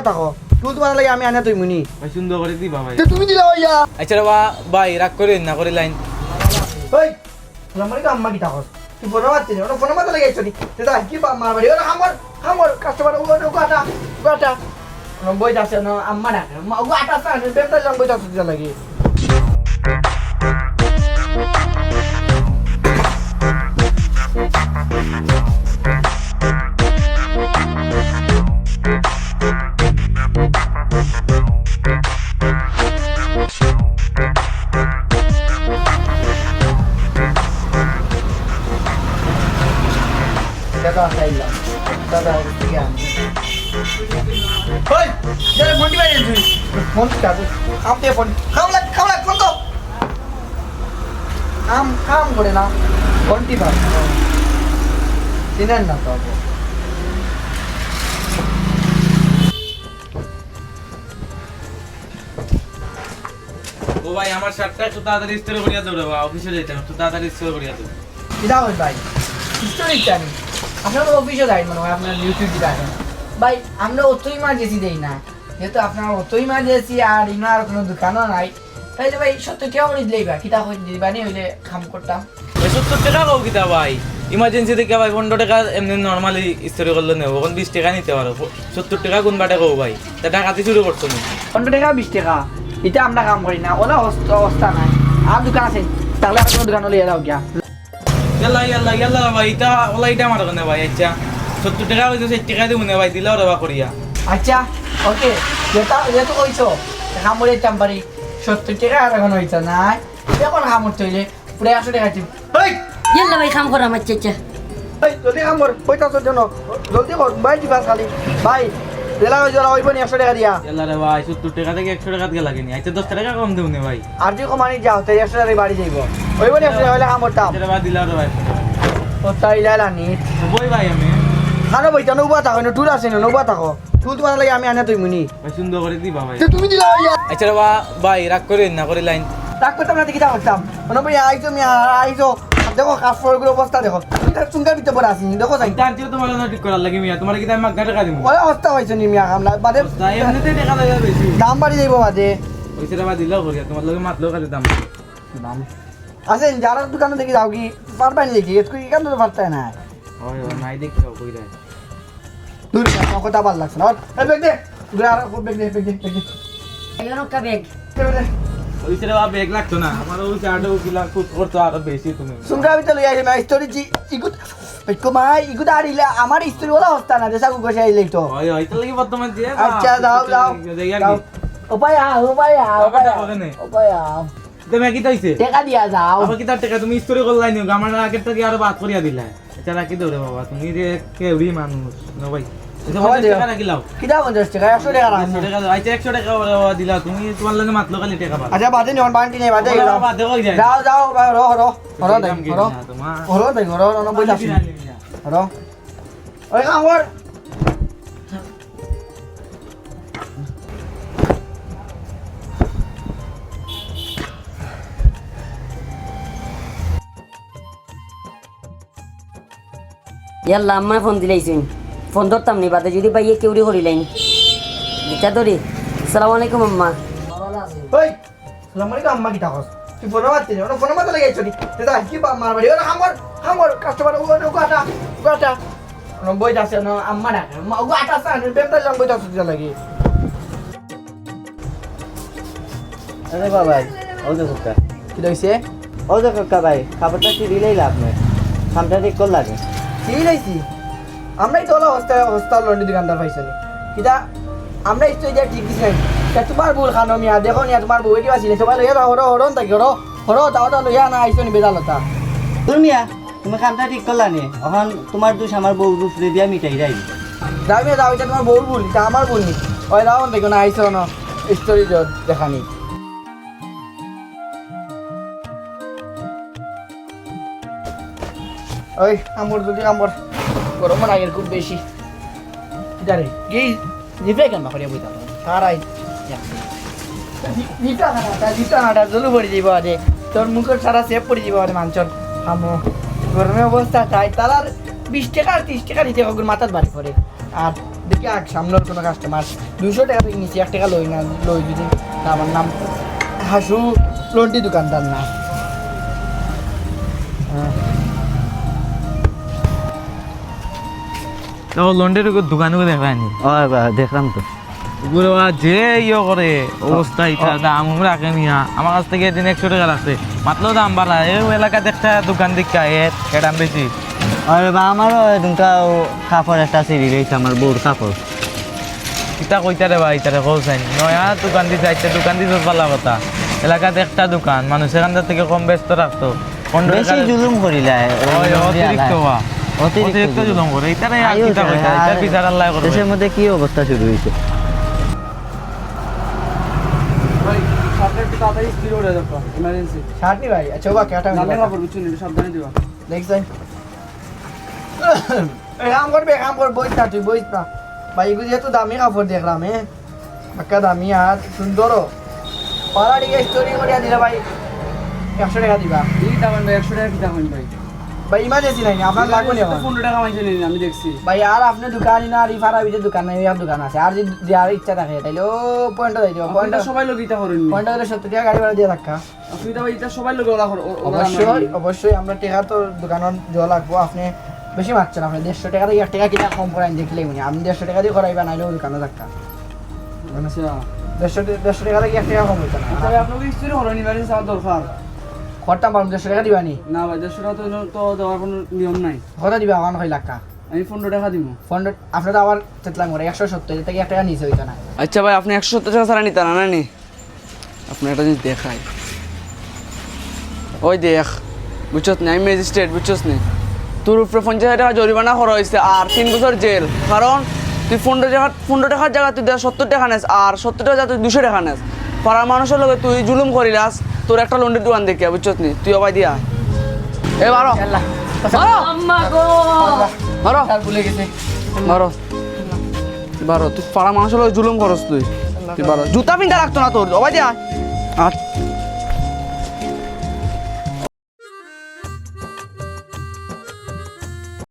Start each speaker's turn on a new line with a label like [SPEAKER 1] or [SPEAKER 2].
[SPEAKER 1] থাকো তুই তোমার লাগে আমি আনা তুই মুনি
[SPEAKER 2] ভাই সুন্দর করে দিবা ভাই
[SPEAKER 1] তুমি দিলা ভাইয়া
[SPEAKER 2] আচ্ছা রে বা ভাই রাগ করে না করে লাইন
[SPEAKER 1] ওই আমার তো আম্মা কি থাকো তুই ফোন মারছিস ওটা ফোন মারতে লাগে চলি দাদা কি বা মার বাড়ি ওটা আমার আমার কাস্টমার ও ওটা গাটা গাটা বই যাচ্ছে না আম্মা না মা গাটা সাথে বেটা জং বই যাচ্ছে লাগে দাদা ওই যারা ফোনটি বাইরে তুই ফোন কাটু কাম ফোন খাও লাগ ফোন তো কাম কাম করে না ফোনটি পাস চিনেন না তো
[SPEAKER 2] ও ভাই আমার শার্টটা একটু তাড়াতাড়ি স্থির করিয়া দাও অফিসে যাইতাম একটু তাড়াতাড়ি স্থির করিয়া
[SPEAKER 1] হয় ভাই? হিস্টোরিক জানি আপনার অফিসে যাই মনে হয়? আপনার ইউটিউব দেখেন। ভাই আমরা অতই মার্জেসি দেই না। যেহেতু আপনার অতই মার্জেসি আর ইনার কোনো দোকানও নাই। তাইলে ভাই সত্তর টাকা করে দিলেই বা কিতা হয়ে দিবানি হইলে খাম করতাম।
[SPEAKER 2] সত্তর টাকা কও কিতা ভাই? ইমার্জেন্সি থেকে ভাই পনেরো টাকা এমনি নর্মালি স্থির করলে নেব। এখন বিশ টাকা নিতে পারো। সত্তর টাকা কোন বাটে কও ভাই? তা টাকাতে শুরু করছ নি
[SPEAKER 1] পনেরো টাকা বিশ টাকা। এটা আমরা কাম করি না। ওলা অবস্থা নাই। আর দোকান আছে। তাহলে আর কোনো দোকান হলে এরাও গিয়া।
[SPEAKER 2] ইয়াল্লা ইয়াল্লা ইয়াল্লা ভাই এটা ওলা এটা আমার কাছে ভাই আচ্ছা। সত্তর টাকা হয়েছে ষাট টাকা দিব না ভাই দিলাও রে বা করিয়া।
[SPEAKER 1] আচ্ছা ওকে যেটা যেহেতু কইছো খামরে যেতাম পারি সত্তর টাকা আর এখন হইতো নাই। এখন খামর তৈলে পুরো একশো টাকা এই!
[SPEAKER 3] ইয়াল্লা ভাই খাম করা আমার চেচা।
[SPEAKER 1] এই জলদি খামর পঁয়তাশোর জন্য জলদি কর ভাই দিবা খালি ভাই জেলা হয়ে যাওয়া হইব একশো টাকা দিয়া।
[SPEAKER 2] ইয়াল্লা রে ভাই সত্তর টাকা থেকে একশো টাকা দিয়ে লাগেনি। আচ্ছা দশ টাকা কম দেবো না ভাই।
[SPEAKER 1] আর যে কমানি যাও তাই একশো টাকা বাড়ি যাইব। হইব নি একশো টাকা হইলে খামর দাম।
[SPEAKER 2] আচ্ছা রে ভাই ভাই
[SPEAKER 1] ও তাই লাইলানি
[SPEAKER 2] বই ভাই আমি।
[SPEAKER 1] খানো বইতা নৌবা থাকো টুল আছে না নৌবা থাকো। টুল তোমার লাগে আমি আনা তুই মুনি
[SPEAKER 2] ভাই সুন্দর করে দিবা ভাই।
[SPEAKER 1] তুমি দিলা হইয়া
[SPEAKER 2] আচ্ছা রে বা ভাই রাগ করে না করে লাইন।
[SPEAKER 1] রাগ করতাম না দেখিতা করতাম মনে ভাই আইছো আমি আইছো দেখো কাপড়গুলো অবস্থা দেখো। চুঙ্গার ভিতরে পরে আসিনি দেখো চাই
[SPEAKER 2] তার চেয়ে তোমার জন্য ঠিক করার লাগে মিয়া। তোমার কি আমি মাগনা টাকা দিব
[SPEAKER 1] ওই অবস্থা হয়েছে নি মিয়া কামলা বাদে
[SPEAKER 2] এমনিতে টাকা লাগে বেশি।
[SPEAKER 1] দাম বাড়ি যাইব বাদে।
[SPEAKER 2] রে বা দিলাও করিয়া তোমার লগে মাতলেও খালি দাম।
[SPEAKER 1] দাম। আছে যারা দোকানে দেখি যাও কি পারবাই নাকি? এত কি কেন পারতাই না?
[SPEAKER 2] হয় নাই দেখি কই রে
[SPEAKER 1] দূর কথা ভালো লাগছে না। এই বেগ দে। ঘুরে আর বেগ দে বেগ দে বেগ দে।
[SPEAKER 3] আইও নকা বেগ
[SPEAKER 2] ব্যাগ লাগতো না আমার ওই চারটা কিলা কুত করতো আরও বেশি তুমি।
[SPEAKER 1] সুন্দর ভিতরে লই আইলে মাই স্টোরি জি ইগুত পেকো মাই ইগুত আর আমার স্টোরি ওলা হস্তা না দেশা গুগো তো।
[SPEAKER 2] বর্তমান দিয়ে
[SPEAKER 1] আচ্ছা দাও দাও দাও। উপায় আও উপায় আও উপায় আও উপায় আও
[SPEAKER 2] তুমি কি তাইছে
[SPEAKER 1] টাকা দিয়া যাও।
[SPEAKER 2] আবার কি তার টাকা তুমি স্টোরি করলাই নিও থেকে আরও বাদ করিয়া দিলা রাখি দৌড়ে বাবা তুমি যে কেউরি মানুষ না ভাই আচ্ছা,
[SPEAKER 1] বাদে নিয়ন বান্টি নেই বাদে যাও যাও হরো দেখ হরো হরো দেখ হরো হরো বই হরো ওই কাম কর
[SPEAKER 3] ইয়াল্লা ফোন দিলাইছেন। ফোন ধরতাম নি বাদে যদি পাইয়ে কেউরি করিলাইন এটা ধরি। সালাম আলাইকুম আম্মা।
[SPEAKER 1] ওই সালাম আলাইকুম আম্মা কি থাকস তুই ফোন মারছিস ওটা ফোন মারতে লাগে চলি দাদা কি বা মার বাড়ি ওটা আমার আমার কাস্টমার ও ওটা গাটা গাটা বই যাচ্ছে না আম্মা ডাকে মা গাটা সাথে বেমটা জং বই যাচ্ছে লাগে।
[SPEAKER 4] আরে বাবাই ও কাকা।
[SPEAKER 1] কি হইছে
[SPEAKER 4] ও ভাই খাবারটা চিরিলেই লাভ নেই। খামটা ঠিক কর লাগে
[SPEAKER 1] ঠিক আছে আমরাই তো হলো হস্তা হস্তা লন্ডি দোকানদার পাইছিলি কিটা আমরা ইsto যে ঠিক দিছি। তা তোমার ভুল খানো মিয়া দেখো নিয়া তোমার বউ কিবা ছিল সবাই লইয়া হরো হরো তাকি হরো হরো তাও তাও লইয়া না আইসো নি বেদালতা
[SPEAKER 4] দুনিয়া তুমি খামটা ঠিক করলা নে? এখন তোমার দোষ আমার বউ রূপরে দিয়া মিটাই যাই
[SPEAKER 1] যাও মিয়া যাও এটা তোমার বউর ভুল এটা আমার ভুল নি? ওই যাও দেখো না আইসো না স্টোরি দেখানি ওই আমার যদি আমার গরমের আগের খুব বেশি। জানি, এই জিপে কেন করিয়া বইতা না জলু পড়ে যাইব আজে। তোর মুখের সারা সেভ পড়ে যাইব আরে মাঞ্চন হামো, গরমের অবস্থা তাই। তার বিশ টাকা আর তিরিশ টাকা দিতে হবে মাথার বাড়ি পড়ে। আর দেখি আগ সামনের কোনো কাস্টমার দুশো টাকা থেকে নিচে এক টাকা লই না, লই যদি আমার নাম হাসু, লন্ডি দোকানদার না।
[SPEAKER 2] তো লন্ডের দোকানে দেখায়নি
[SPEAKER 4] দেখলাম তো।
[SPEAKER 2] গুলো যে ইয়ে করে অবস্থা ইটা দাম রাখে নিয়া আমার কাছ থেকে এদিন একশো টাকা রাখছে মাত্র দাম বাড়া। এই এলাকাতে একটা দোকান দেখা এর দাম বেশি।
[SPEAKER 4] আরে বা আমারও এদিনকা কাপড় একটা সিঁড়ি রয়েছে আমার বউর কাপড়।
[SPEAKER 2] ইটা কইতা রে ভাই ইটারে কৌসাইন নয়া দোকান দিছে একটা দোকান দিছে পালা কথা। এলাকাতে একটা দোকান মানুষ এখান থেকে কম ব্যস্ত রাখতো।
[SPEAKER 4] বেশি জুলুম করিলাই
[SPEAKER 2] ওই অতিরিক্ত হওয়া।
[SPEAKER 4] অতিরিক্ত জুলুম।
[SPEAKER 2] করে ইটারে আর কইতা
[SPEAKER 4] আর
[SPEAKER 2] বিচার আল্লাহ করবে।
[SPEAKER 4] দেশের মধ্যে কি অবস্থা শুরু
[SPEAKER 5] ভাই
[SPEAKER 1] আচ্ছা দামি কাপড় দেখলাম হ্যাঁ একটা দামি আর সুন্দরও। পাড়া দিকে স্টোরি করিয়া দিলে ভাই একশো টাকা দিবা।
[SPEAKER 5] একশো টাকা কি দামেন ভাই?
[SPEAKER 1] ভাই ইমার্জেন্সি নাই আপনার লাগবে না।
[SPEAKER 5] পনেরো টাকা মাইছে নিন আমি দেখছি।
[SPEAKER 1] ভাই আর আপনি দোকান না আর ইফারা ভিতরে দোকান নাই আর দোকান আছে। আর যদি দেওয়ার ইচ্ছা থাকে তাইলে ও পয়েন্টটা দিয়ে দিব
[SPEAKER 5] পয়েন্টটা সবাই লোক ইটা করেন
[SPEAKER 1] পয়েন্টটা হলে সত্তর টাকা গাড়ি ভাড়া দিয়ে রাখা
[SPEAKER 5] অসুবিধা ভাই এটা সবাই লোক ওরা
[SPEAKER 1] অবশ্যই অবশ্যই আমরা টাকা তো দোকানত জল লাগবো। আপনি বেশি মারছেন আপনি দেড়শো টাকা থেকে এক টাকা কিনা কম করাই দেখলেই মনে আপনি দেড়শো টাকা দিয়ে করাইবেন নাইলেও দোকানে থাকা
[SPEAKER 5] আচ্ছা।
[SPEAKER 1] দেড়শো দেড়শো টাকা থেকে এক টাকা কম হইতো না।
[SPEAKER 5] আপনাকে করেন ইমার্জেন্সি আমার দরকার।
[SPEAKER 1] খরটা পারম দেড়শো টাকা দিবানি?
[SPEAKER 5] না ভাই দেড়শো টাকা তো তো দেওয়ার কোনো নিয়ম নাই।
[SPEAKER 1] কত দিবা? আমার কই লাখ
[SPEAKER 5] আমি পনেরো টাকা দিব
[SPEAKER 1] ফোন আপনি তো আবার চেতলাম করে একশো সত্তর থেকে এক টাকা নিচে হইতো না।
[SPEAKER 5] আচ্ছা ভাই আপনি একশো সত্তর টাকা ছাড়া নিতে না নি আপনি একটা জিনিস দেখাই। ওই দেখ বুঝছস নি? আমি ম্যাজিস্ট্রেট বুঝছস নি? তোর উপরে পঞ্চাশ হাজার টাকা জরিমানা করা হয়েছে আর তিন বছর জেল। কারণ তুই পনেরো টাকা পনেরো টাকার জায়গা তুই দেখ সত্তর টাকা নেস আর সত্তর টাকা তুই দুশো টাকা নেস। পাড়ার মানুষের লগে তুই জুলুম করিলাস তোর একটা লন্ডের দোকান দেখি বুঝছ নি? তুই অবাই দিয়া এ বারো
[SPEAKER 1] আল্লাহ
[SPEAKER 5] বারো বারো
[SPEAKER 1] আর ভুলে গেছে।
[SPEAKER 5] বারো তুই বারো তুই পাড়া মানুষ হলো জুলুম করস তুই। তুই বারো জুতা পিন্তা রাখতো না তোর। অবাই দিয়া আট